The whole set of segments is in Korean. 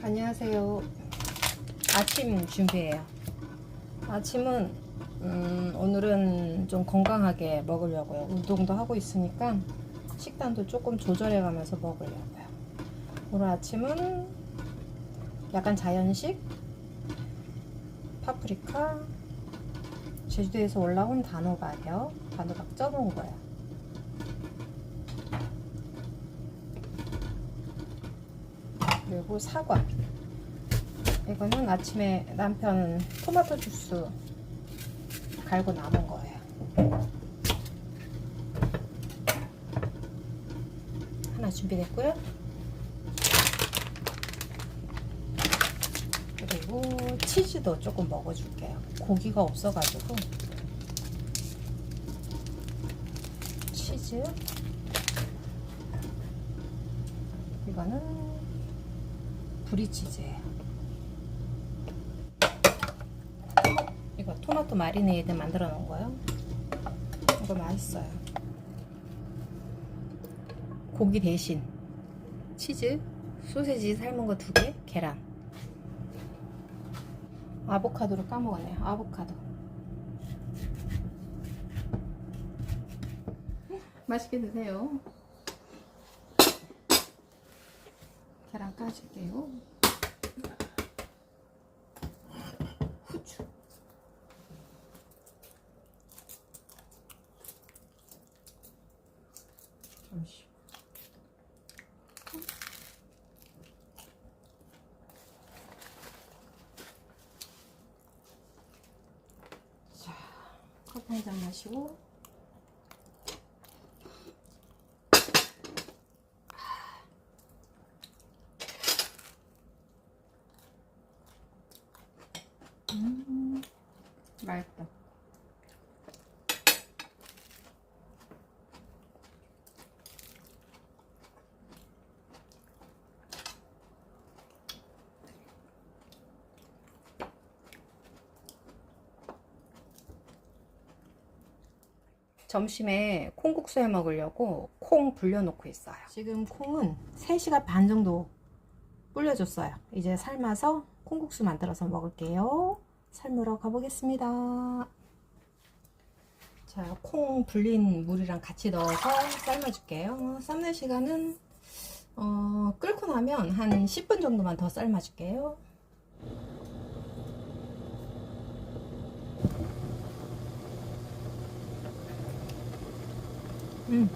안녕하세요. 아침 준비해요. 아침은 음, 오늘은 좀 건강하게 먹으려고요. 운동도 하고 있으니까 식단도 조금 조절해 가면서 먹으려고요. 오늘 아침은 약간 자연식 파프리카 제주도에서 올라온 단호박이요. 단호박 쪄놓은 거예요. 그리고 사과. 이거는 아침에 남편 토마토 주스 갈고 남은 거예요. 하나 준비됐고요. 그리고 치즈도 조금 먹어줄게요. 고기가 없어가지고 치즈 이거는 브리치즈예요. 이거 토마토 마리네이드 만들어 놓은 거요. 이거 맛있어요. 고기 대신 치즈, 소세지 삶은 거 두 개, 계란. 아보카도를 까먹었네요. 아보카도. 맛있게 드세요. 계란 까줄게요. 후추. 잠시. 자, 커피 한 잔 마시고. 음, 맛있다. 점심에 콩국수 해 먹으려고 콩 불려놓고 있어요. 지금 콩은 3시간 반 정도 불려줬어요. 이제 삶아서 콩국수 만들어서 먹을게요. 삶으러 가보겠습니다. 자, 콩 불린 물이랑 같이 넣어서 삶아줄게요. 삶는 시간은 어, 끓고 나면 한 10분 정도만 더 삶아줄게요. 음,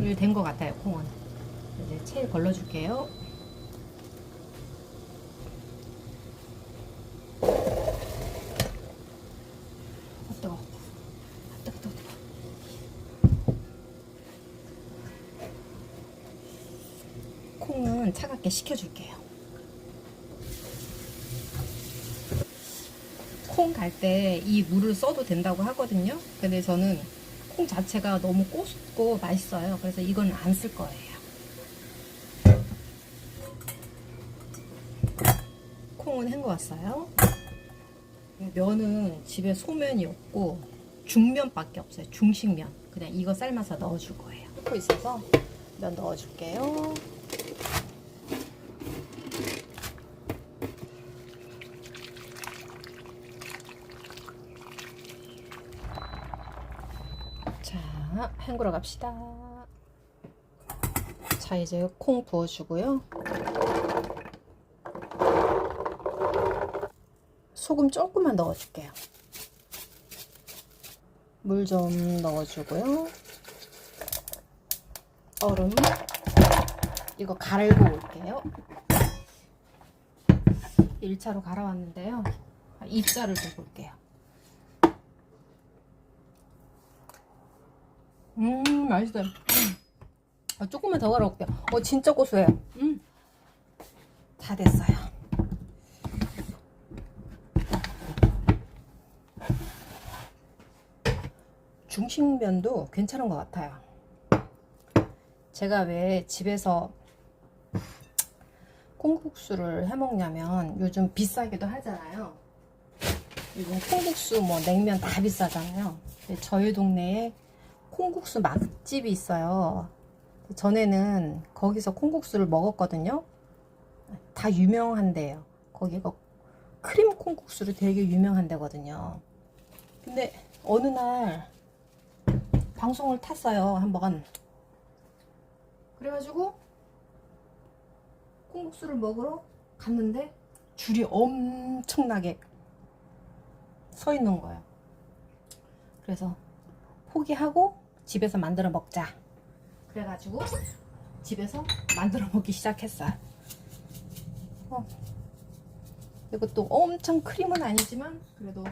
이제 된 것 같아요, 콩은. 이제 채 걸러줄게요. 아, 뜨거. 아, 뜨거, 뜨거, 뜨거. 콩은 차갑게 식혀줄게요. 콩 갈 때 이 물을 써도 된다고 하거든요. 근데 저는 콩 자체가 너무 꼬숩고 맛있어요. 그래서 이건 안 쓸 거예요. 콩은 헹궈왔어요. 면은 집에 소면이 없고 중면밖에 없어요. 중식면. 그냥 이거 삶아서 넣어줄 거예요. 끓고 있어서 면 넣어줄게요. 자, 헹구러 갑시다. 자, 이제 콩 부어주고요. 소금 조금만 넣어줄게요. 물 좀 넣어주고요. 얼음. 이거 갈고 올게요. 1차로 갈아왔는데요. 입자를 좀 볼게요. 음, 맛있어 요. 음. 아, 조금만 더 갈아올게요. 어, 진짜 고소해요. 음. 다 됐어요. 중식면도 괜찮은 것 같아요. 제가 왜 집에서 콩국수를 해 먹냐면 요즘 비싸기도 하잖아요. 요즘 콩국수 뭐 냉면 다 비싸잖아요. 저희 동네에 콩국수 맛집이 있어요. 전에는 거기서 콩국수를 먹었거든요. 다 유명한데요. 거기가 크림 콩국수로 되게 유명한 데거든요. 근데 어느 날 방송을 탔어요. 한번. 그래가지고 콩국수를 먹으러 갔는데 줄이 엄청나게 서 있는 거예요. 그래서 포기하고 집에서 만들어 먹자. 그래가지고 집에서 만들어 먹기 시작했어요. 어. 이것도 엄청 크림은 아니지만 그래도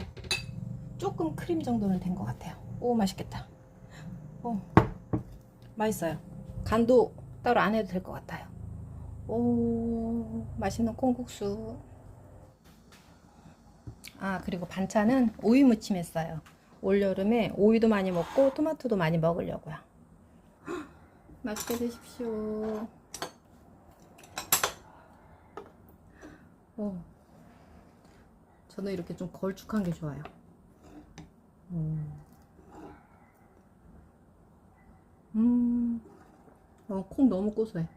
조금 크림 정도는 된 것 같아요. 오 맛있겠다. 오 맛있어요. 간도 따로 안 해도 될 것 같아요. 오 맛있는 콩국수. 아 그리고 반찬은 오이 무침 했어요. 올 여름에 오이도 많이 먹고 토마토도 많이 먹으려고요. 헉, 맛있게 드십시오. 오. 저는 이렇게 좀 걸쭉한 게 좋아요. 음, 음. 어, 콩 너무 고소해.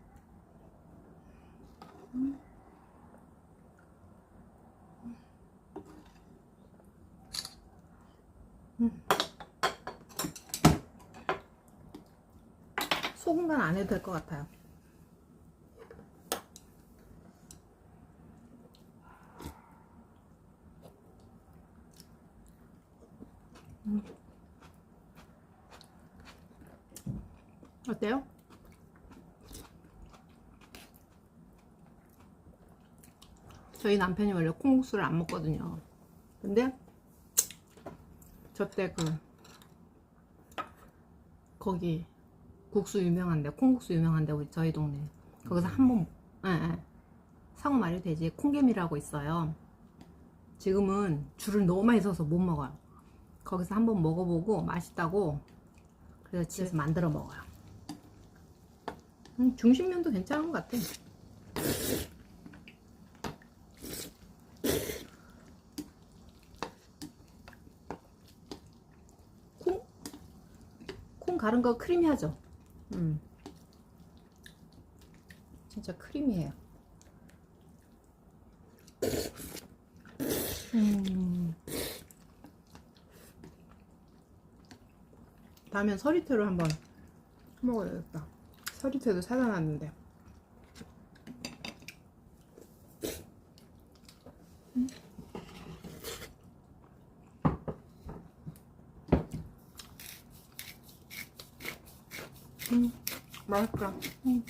음. 소금 간 안 해도 될 것 같아요. 어때요? 저희 남편이 원래 콩국수를 안 먹거든요. 근데 저 때 그 거기 국수 유명한데 콩국수 유명한데 우리 저희 동네 거기서 한번 예, 예. 상호 말이 되지 콩개미라고 있어요. 지금은 줄을 너무 많이 서서 못 먹어요. 거기서 한번 먹어보고 맛있다고 그래서 집에서 만들어 먹어요. 음, 중식면도 괜찮은 것 같아. 콩 가른 거 크리미하죠? 음. 진짜 크리미해요. 음. 다음엔 서리태로 한번 먹어야겠다. 서리태도 사다 놨는데. 음, 맛있다. 음.